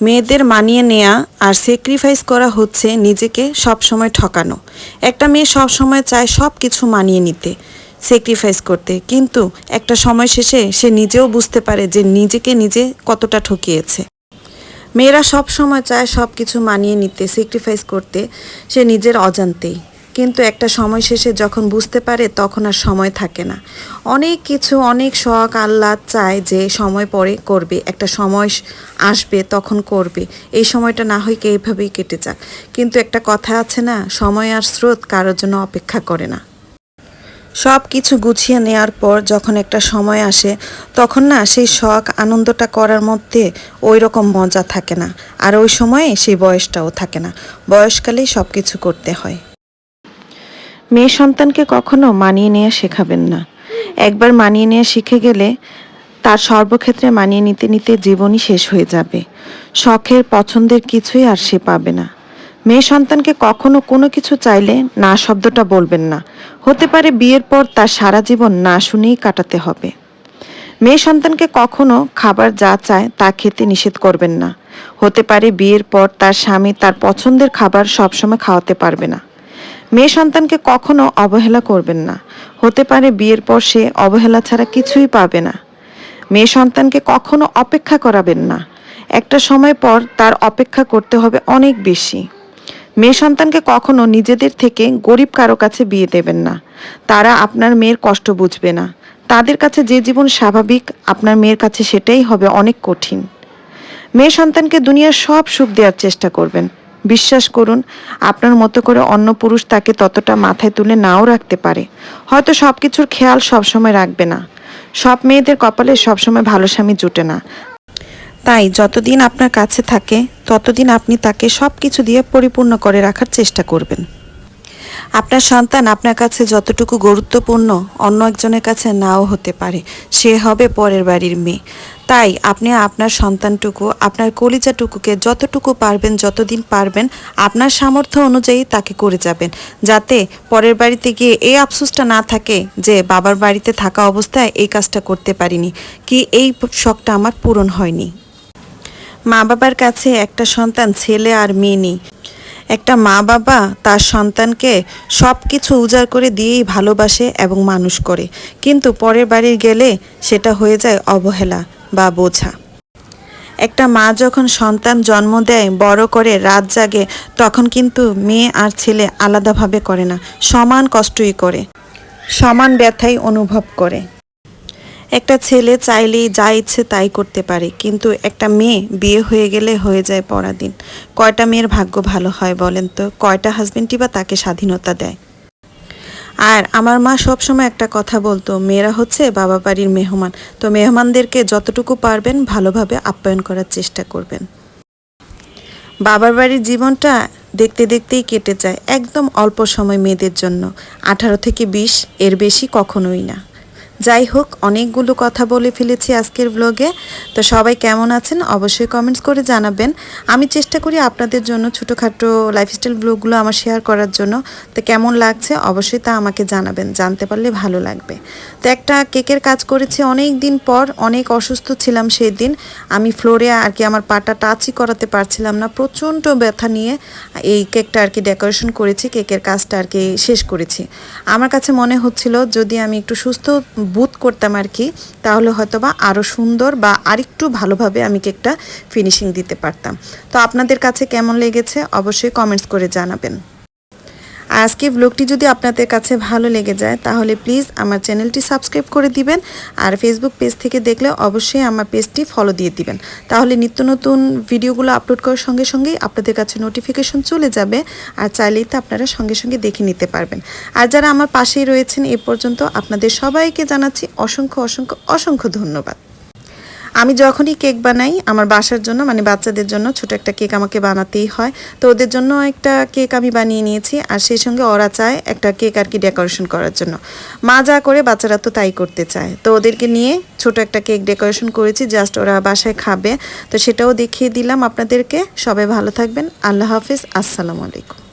মেয়েদের মানিয়ে নেয়া আর স্যাক্রিফাইস করা হচ্ছে নিজেকে সবসময় ঠকানো। একটা মেয়ে সবসময় চায় সব কিছু মানিয়ে নিতে স্যাক্রিফাইস করতে। কিন্তু একটা সময় শেষে সে নিজেও বুঝতে পারে যে নিজেকে নিজে কতটা ঠকিয়েছে। মেয়েরা সব সময় চায় সব কিছু মানিয়ে নিতে স্যাক্রিফাইস করতে। সে নিজের অজান্তেই। কিন্তু একটা সময় শেষে যখন বুঝতে পারে, তখন আর সময় থাকে না। অনেক কিছু, অনেক শখ আল্লাহ চায় যে সময় পরে করবে, একটা সময় আসবে, তখন করবে। এই সময়টা না হয় কি এইভাবেই কেটে যাক। কিন্তু একটা কথা আছে না, সময় আর স্রোত কারোর জন্য অপেক্ষা করে না। সব কিছু গুছিয়ে নেওয়ার পর যখন একটা সময় আসে, তখন না সেই শখ আনন্দটা করার মধ্যে ওই রকম মজা থাকে না। আর ওই সময়ে সেই বয়সটাও থাকে না। বয়সকালেই সব কিছু করতে হয়। মেয়ে সন্তানকে কখনো মানিয়ে নেওয়া শেখাবেন না। একবার মানিয়ে নেওয়া শিখে গেলে তার সর্বক্ষেত্রে মানিয়ে নিতে নিতে জীবনই শেষ হয়ে যাবে। শখের, পছন্দের কিছুই আর সে পাবে না। মেয়ে সন্তানকে কখনো কোনো কিছু চাইলে না শব্দটা বলবেন না। হতে পারে বিয়ের পর তার সারা জীবন না শুনেই কাটাতে হবে। মেয়ে সন্তানকে কখনো খাবার যা চায় তা খেতে নিষেধ করবেন না। হতে পারে বিয়ের পর তার স্বামী তার পছন্দের খাবার সবসময় খাওয়াতে পারবে না। মেয়ে সন্তানকে কখনো অবহেলা করবেন না। হতে পারে বিয়ের পর সে অবহেলা ছাড়া কিছুই পাবে না। মেয়ে সন্তানকে কখনো অপেক্ষা করাবেন না। একটা সময় পর তার অপেক্ষা করতে হবে অনেক বেশি। মেয়ে সন্তানকে কখনো নিজেদের থেকে গরিব কারও কাছে বিয়ে দেবেন না। তারা আপনার মেয়ের কষ্ট বুঝবে না। তাদের কাছে যে জীবন স্বাভাবিক, আপনার মেয়ের কাছে সেটাই হবে অনেক কঠিন। মেয়ে সন্তানকে দুনিয়ার সব সুখ দেওয়ার চেষ্টা করবেন। বিশ্বাস করুন, আপনার মতো করে অন্য পুরুষ তাকে ততটা মাথায় তুলে নাও রাখতে পারে। হয়তো সব কিছুর খেয়াল সবসময় রাখবে না। সব মেয়েদের কপালে সবসময় ভালো স্বামী জুটে না। তাই যতদিন আপনার কাছে থাকে, ততদিন আপনি তাকে সব কিছু দিয়ে পরিপূর্ণ করে রাখার চেষ্টা করবেন। আপনার সন্তান আপনার কাছে যতটুকু গুরুত্বপূর্ণ, অন্য একজনের কাছে নাও হতে পারে। সে হবে পরের বাড়ির মেয়ে। তাই আপনি আপনার সন্তানটুকু, আপনার কলিজাটুকুকে যতটুকু পারবেন, যতদিন পারবেন, আপনার সামর্থ্য অনুযায়ী তাকে করে যাবেন। যাতে পরের বাড়িতে গিয়ে এই আফসোসটা না থাকে যে বাবার বাড়িতে থাকা অবস্থায় এই কাজটা করতে পারিনি, কি এই শখটা আমার পূরণ হয়নি। মা বাবার কাছে একটা সন্তান, ছেলে আর মেয়ে নেই। একটা মা বাবা তার সন্তানকে সব কিছু উজাড় করে দিয়েই ভালোবাসে এবং মানুষ করে। কিন্তু পরের বাড়ি গেলে সেটা হয়ে যায় অবহেলা বা বোঝা। একটা মা যখন সন্তান জন্ম দেয়, বড় করে, রাত জাগে, তখন কিন্তু মেয়ে আর ছেলে আলাদাভাবে করে না, সমান কষ্টই করে। সমান ব্যথাই অনুভব করে। একটা ছেলে চাইলেই যা ইচ্ছে তাই করতে পারে, কিন্তু একটা মেয়ে বিয়ে হয়ে গেলে হয়ে যায় পরাধীন। কয়টা মেয়ের ভাগ্য ভালো হয় বলেন তো? কয়টা হাজবেন্ডই বা তাকে স্বাধীনতা দেয়? আর আমার মা সবসময় একটা কথা বলতো, মেয়েরা হচ্ছে বাবা বাড়ির মেহমান। তো মেহমানদেরকে যতটুকু পারবেন ভালোভাবে আপ্যায়ন করার চেষ্টা করবেন। বাবার বাড়ির জীবনটা দেখতে দেখতেই কেটে যায়, একদম অল্প সময় মেয়েদের জন্য। আঠারো থেকে বিশ এর বেশি কখনোই না। যাই হোক, অনেকগুলো কথা বলে ফেলেছি আজকের ব্লগে তো সবাই কেমন আছেন? অবশ্যই কমেন্টস করে জানাবেন। আমি চেষ্টা করি আপনাদের জন্য ছোটোখাটো লাইফস্টাইল ব্লগগুলো আমার শেয়ার করার জন্য। তো কেমন লাগছে? অবশ্যই তা আমাকে জানাবেন। জানতে পারলে ভালো লাগবে। তো একটা কেকের কাজ করেছি। অনেক দিন পর অনেক অসুস্থ ছিলাম সেই দিন আমি ফ্লোরে আর কি আমার পাটা টাচই করাতে পারছিলাম না। প্রচণ্ড ব্যথা নিয়ে এই কেকটা আর কি ডেকোরেশন করেছি। কেকের কাজটা আর কি শেষ করেছি। আমার কাছে মনে হচ্ছিল, যদি আমি একটু সুস্থ বুথ করতাম আর কি, তাহলে হয়তো বা আরও সুন্দর বা আরেকটু ভালোভাবে আমি কেকটা ফিনিশিং দিতে পারতাম। তো আপনাদের কাছে কেমন লেগেছে? অবশ্যই কমেন্টস করে জানাবেন। আজকে ব্লগটি যদি আপনাদের কাছে ভালো লেগে যায়, তাহলে প্লিজ আমার চ্যানেলটি সাবস্ক্রাইব করে দিবেন আর ফেসবুক পেজ থেকে দেখলে অবশ্যই আমার পেজটি ফলো দিয়ে দিবেন। তাহলে নিত্য নতুন ভিডিওগুলো আপলোড করার সঙ্গে সঙ্গেই আপনাদের কাছে নোটিফিকেশন চলে যাবে আর চাইলেই তো আপনারা সঙ্গে সঙ্গে দেখে নিতে পারবেন। আর যারা আমার পাশেই রয়েছেন, এ পর্যন্ত আপনাদের সবাইকে জানাচ্ছি অসংখ্য অসংখ্য অসংখ্য ধন্যবাদ। আমি যখনই কেক বানাই, আমার বাসার জন্য মানে বাচ্চাদের জন্য ছোট একটা কেক আমাকে বানাতেই হয়। তো ওদের জন্য একটা কেক আমি বানিয়ে নিয়েছি আর সেই সঙ্গে ওরা চায় একটা কেক আর কি ডেকোরেশন করার জন্য। মা যা করে বাচ্চারা তো তাই করতে চায়। তো ওদেরকে নিয়ে ছোট একটা কেক ডেকোরেশন করেছি, জাস্ট ওরা বাসায় খাবে। তো সেটাও দেখিয়ে দিলাম আপনাদেরকে। সবাই ভালো থাকবেন। আল্লাহ হাফিজ। আসসালামু আলাইকুম।